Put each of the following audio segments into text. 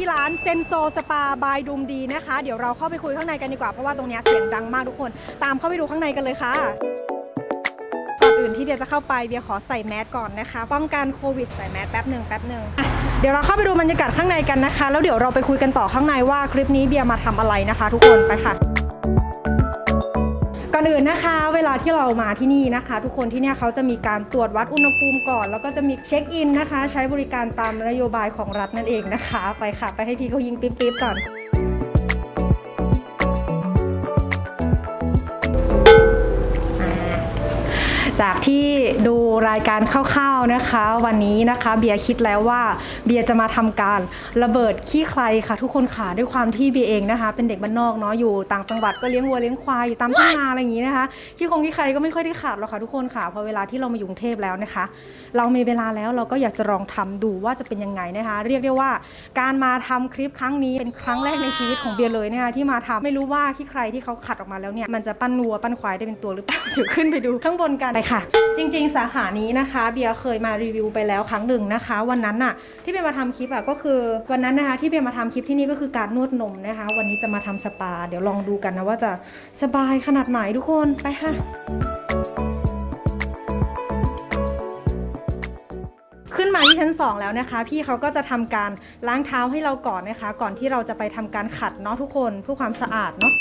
ที่ร้านเซนโซสปาบายดุมดีนะคะ เดี๋ยวเราเข้าไปคุยข้างในกันดีกว่าเพราะว่าตรงนี้เสียงดังมากทุกคน ตามเข้าไปดูข้างในกันเลยค่ะก่อนอื่นที่เบียร์จะเข้าไปเบียร์ขอใส่แมสก่อนนะคะ ป้องกันโควิดใส่แมสแป๊บหนึ่งแป๊บหนึ่งเดี๋ยวเราเข้าไปดูบรรยากาศข้างในกันนะคะ แล้วเดี๋ยวเราไปคุยกันต่อข้างในว่าคลิปนี้เบียร์มาทำอะไรนะคะ ทุกคนไปค่ะ อนอื่นนะคะ เวลาที่เรามาที่นี่นะคะ ทุกคนที่เนี่ยเขาจะมีการตรวจวัดอุณหภูมิก่อน แล้วก็จะมีเช็คอินนะคะ ใช้บริการตามนโยบายของรัฐนั่นเองนะคะ ไปค่ะ ไปให้พี่เขายิงปิ๊บๆก่อน จากที่ดูรายการคร่าวๆนะคะ วันนี้นะคะเบียร์คิดแล้วว่าเบียร์จะมาทำการระเบิดขี้ใครค่ะ ทุกคนค่ะด้วยความที่เบียร์เองนะคะ เป็นเด็กบ้านนอกเนาะอยู่ต่างจังหวัดก็เลี้ยงวัวเลี้ยงควายอยู่ตามทุ่งนาอะไรอย่างนี้นะคะขี้คงขี้ใครก็ไม่ค่อยได้ขาดหรอกค่ะทุกคนค่ะพอเวลาที่เรามาอยู่กรุงเทพแล้วนะคะ เรามีเวลาแล้วเราก็อยากจะลองทำดูว่าจะเป็นยังไงนะคะ เรียกได้ว่าการมาทำคลิปครั้งนี้เป็นครั้งแรกในชีวิตของเบียร์เลยนะคะที่มาทำไม่รู้ว่าขี้ใครที่เขาขัดออกมาแล้วเนี่ยมันจะปั้นวัวปั้นควายได้เป็นตัวหรือเปล่าเดี๋ยวขึ้นไปดูข้างบนกันไปค่ะ จริงๆ สาขานี้นะคะเบียร์เคยมารีวิวไปแล้วครั้งหนึ่งนะคะ วันนั้นน่ะที่เบียร์มาทำคลิปอะก็คือวันนั้นนะคะที่เบียร์มาทำคลิปที่นี่ก็คือการนวดนมนะคะ วันนี้จะมาทำสปา เดี๋ยวลองดูกันนะว่าจะสบายขนาดไหนทุกคนไปค่ะขึ้นมาที่ชั้น 2 แล้วนะคะ พี่เขาก็จะทำการล้างเท้าให้เราก่อนนะคะ ก่อนที่เราจะไปทำการขัดเนาะทุกคนเพื่อความสะอาดเนาะ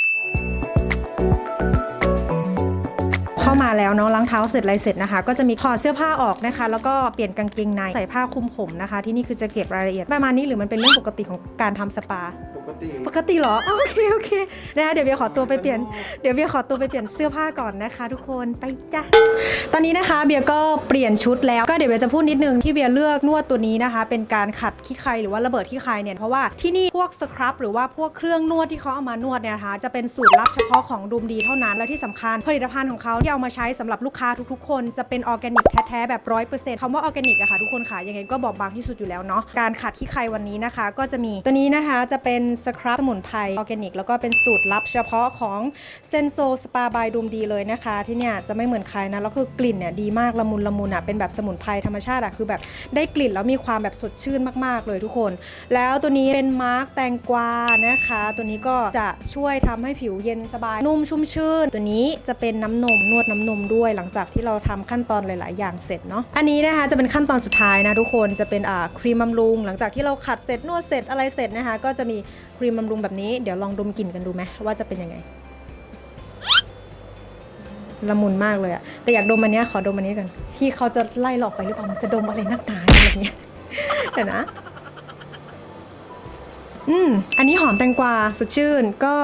มาแล้วเนาะล้างเท้าเสร็จอะไรเสร็จนะคะ ก็จะมีถอดเสื้อผ้าออกนะคะ แล้วก็เปลี่ยนกางเกงในใส่ผ้าคลุมผมนะคะ ที่นี่คือจะเก็บรายละเอียดประมาณนี้หรือมันเป็นเรื่องปกติของการทำสปา ปกติ ปกติเหรออ๋อโอเคโอเคนะคะเดี๋ยวเบียร์ขอตัวไปเปลี่ยนเดี๋ยวเบียร์ขอตัวไปเปลี่ยนเสื้อผ้าก่อนนะคะ ทุกคนไปจ้ะตอนนี้นะคะเบียร์ก็เปลี่ยนชุดแล้วก็เดี๋ยวเบียร์จะพูดนิดนึงที่เบียร์เลือกนวดตัวนี้นะคะ เป็นการขัดขี้ใครหรือว่าระเบิดขี้ใครเนี่ยเพราะว่าที่นี่พวกสครับหรือว่าพวกเครื่องนวดที่เขาเอามานวดเนี่ยนะคะจะเป็นสูตรลับเฉพาะของดูมดีเท่านั้นและที่สำคัญผลิตภัณฑ์ของเขาที่เอามาใช้สำหรับลูกค้าทุกๆ คนจะเป็นออร์แกนิกแท้ๆแบบร้อยเปอร์เซ็นต์คำว่าออร์แกนิกอะค่ะทุกคนค่ะยังไงก็บอกบางที่สุดอยู่แล้วเนาะการขัดขี้ใครวันนี้นะคะ ก็จะมีตัวนี้นะคะจะเป็นสครับสมุนไพรออร์แกนิกแล้วก็เป็นสูตรลับเฉพาะของเซนโซสปาบายดูมดีเลยนะคะ ที่เนี่ยจะไม่เหมือนใครนะแล้วคือกลิ่นเนี่ยดีมากละมุนละมุนอะเป็นแบบสมุนไพรธรรมชาติอะคือแบบได้กลิ่นแล้วมีความแบบสดชื่นมากๆเลยทุกคน แล้วตัวนี้เป็นมาร์กแตงกวานะคะ ตัวนี้ก็จะช่วยทำให้ผิวเย็นสบายนุ่มชุ่มชื่น ตัวนี้จะเป็นน้ำนมนวดน้ำนมด้วยหลังจากที่เราทำขั้นตอนหลาย ๆ อย่างเสร็จเนาะอันนี้นะคะจะเป็นขั้นตอนสุดท้ายนะทุกคนจะเป็นอ่าครีมบำรุง หลังจากที่เราขัดเสร็จนวดเสร็จอะไรเสร็จนะคะ ก็จะมีครีมบำรุงแบบนี้เดี๋ยวลองดมกลิ่นกันดูไหมว่าจะเป็นยังไงละมุนมากเลยอะแต่อยากดมอันนี้ขอดมอันนี้กัน พี่เขาจะไล่หลอกไปหรือเปล่ามันจะดมอะไรนักหนาอะไรอย่างเงี้ยเดี๋ยวนะ อืม อันนี้หอมแตงกวาสดชื่นก็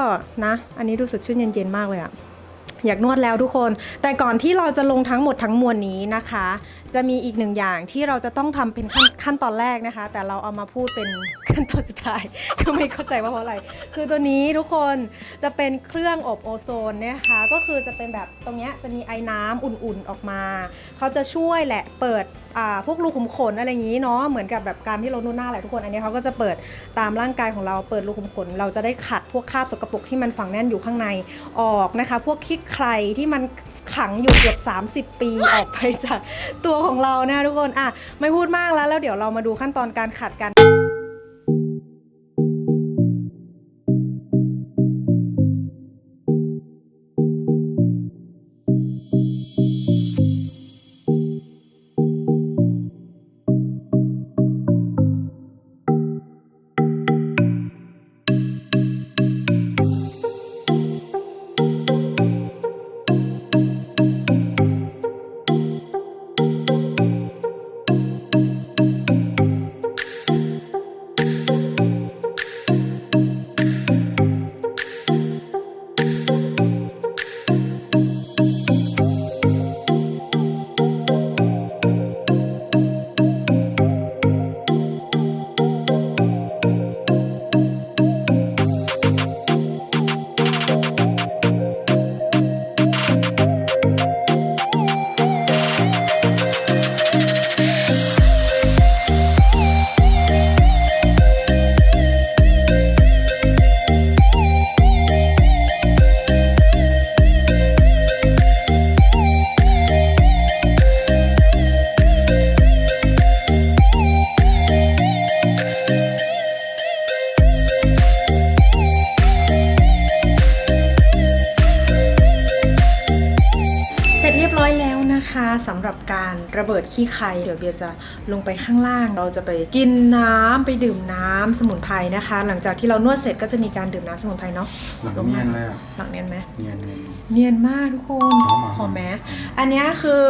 นะ อันนี้ดูสดชื่นเย็นๆมากเลยอะ อยากนวดแล้วทุกคน แต่ก่อนที่เราจะลงทั้งหมดทั้งมวลนี้นะคะ จะมีอีกหนึ่งอย่างที่เราจะต้องทำเป็นขั้นขั้นตอนแรกนะคะ แต่เราเอามาพูดเป็น ขั้นตอนสุดท้าย ก็ไม่เข้าใจว่าเพราะอะไร คือตัวนี้ทุกคนจะเป็นเครื่องอบโอโซนนะคะก็คือจะเป็นแบบตรงเนี้ยจะมีไอ้น้ำอุ่นๆออกมา เขาจะช่วยแหละเปิดพวกรูขุมขนอะไรอย่างนี้เนาะเหมือนกับแบบการที่เรานวดหน้าแหละทุกคนอันนี้เขาก็จะเปิดตามร่างกายของเราเปิดรูขุมขน เราจะได้ขัดพวกคราบสกปรกที่มันฝังแน่นอยู่ข้างในออกนะคะ พวกคิดใครที่มันขังอยู่เกือบ 30 ปีออกไปจากตัวของเรานะทุกคนอะไม่พูดมากแล้วแล้วเดี๋ยวเรามาดูขั้นตอนการขัดกัน สำหรับการระเบิดขี้ใครเดี๋ยวเบียร์จะลงไปข้างล่าง เราจะไปกินน้ำไปดื่มน้ำสมุนไพรนะคะ หลังจากที่เรานวดเสร็จก็จะมีการดื่มน้ำสมุนไพรเนาะหลังเนียนเลยอะหลังเนียนไหมเนียนเนียนเนียนมากทุกคนหอมอะหอมไหมหอมอันเนี้ยคือ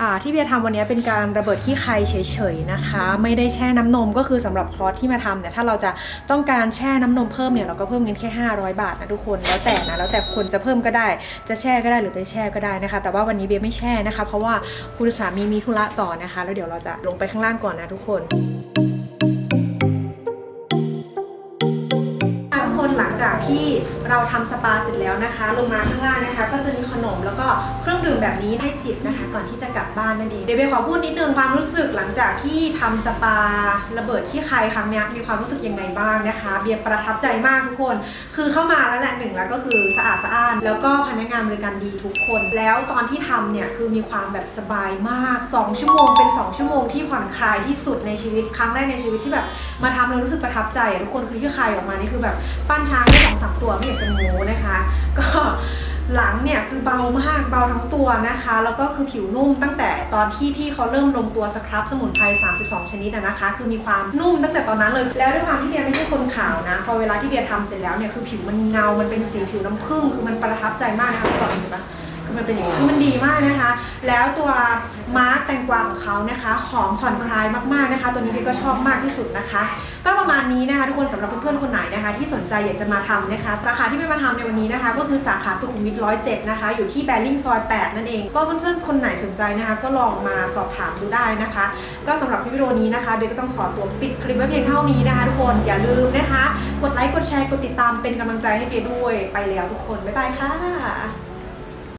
อาที่เบียร์ทำวันเนี้ยเป็นการระเบิดขี้ใครเฉยๆนะคะ ไม่ได้แช่น้ำนมก็คือสำหรับคอร์สที่มาทำแต่ยถ้าเราจะต้องการแช่น้ำนมเพิ่มเนี่ยเราก็เพิ่มเงินแค่ 500 บาทนะทุกคนแล้วแต่นะแล้วแต่คนจะเพิ่มก็ได้จะแช่ก็ได้หรือไม่แช่ก็ได้นะคะ แต่ว่าวันนี้เบียร์ไม่แช่นะคะ เพราะว่าคุณสามีมีธุระต่อนะคะ แล้วเดี๋ยวเราจะลงไปข้างล่างก่อนนะทุกคน จากที่เราทำสปาเสร็จแล้วนะคะ ลงมาข้างล่างนะคะ ก็จะมีขนมแล้วก็เครื่องดื่มแบบนี้ให้จิบนะคะ ก่อนที่จะกลับบ้านนั่นเองเดี๋ยวเบลขอพูดนิดนึงความรู้สึกหลังจากที่ทำสปาระเบิดขี้ใครครั้งนี้มีความรู้สึกยังไงบ้างนะคะ เบียร์ประทับใจมากทุกคน คือเข้ามาแล้วแหละหนึ่งแล้วก็คือสะอาดสะอ้าน แล้วก็พนักงานบริการดีทุกคน แล้วตอนที่ทำเนี่ยคือมีความแบบสบายมาก 2 ชั่วโมงเป็น 2 ชั่วโมงที่ผ่อนคลายที่สุดในชีวิตครั้งแรกในชีวิตที่แบบมาทำแล้วรู้สึกประทับใจทุกคนคือที่คลายออกมานี่คือแบบปั้นช้างได้สองสามตัวไม่อยากจะโม้นะคะ ก็หลังเนี่ยคือเบามากเบาทั้งตัวนะคะ แล้วก็คือผิวนุ่มตั้งแต่ตอนที่พี่เขาเริ่มลงตัวสครับสมุนไพร 32 ชนิดอะนะคะ คือมีความนุ่มตั้งแต่ตอนนั้นเลย แล้วด้วยความที่เบียร์ไม่ใช่คนขาวนะ พอเวลาที่เบียร์ทำเสร็จแล้วเนี่ยคือผิวมันเงา มันเป็นสีผิวน้ำผึ้งคือมันประทับใจมากนะคะสอนเห็นปะ มันเป็นอย่างนี้คือมันดีมากนะคะ แล้วตัวมาร์กแตงกวาของเขานะคะหอมผ่อนคลายมากๆนะคะ ตัวนี้พี่ก็ชอบมากที่สุดนะคะ ก็ประมาณนี้นะคะ ทุกคนสำหรับเพื่อนๆคนไหนนะคะ ที่สนใจอยากจะมาทำนะคะ สาขาที่ไม่มาทำในวันนี้นะคะ ก็คือสาขาสุขุมวิทร้อยเจ็ดนะคะ อยู่ที่แบริ่งซอย8นั่นเองก็เพื่อนๆคนไหนสนใจนะคะ ก็ลองมาสอบถามดูได้นะคะ ก็สำหรับคลิปวิดีโอนี้นะคะเบลก็ต้องขอตัวปิดคลิปไว้เพียงเท่านี้นะคะ ทุกคนอย่าลืมนะคะ กดไลค์กดแชร์กดติดตามเป็นกำลังใจให้เบลด้วยไปแล้วทุกคนบ๊ายบายค่ะ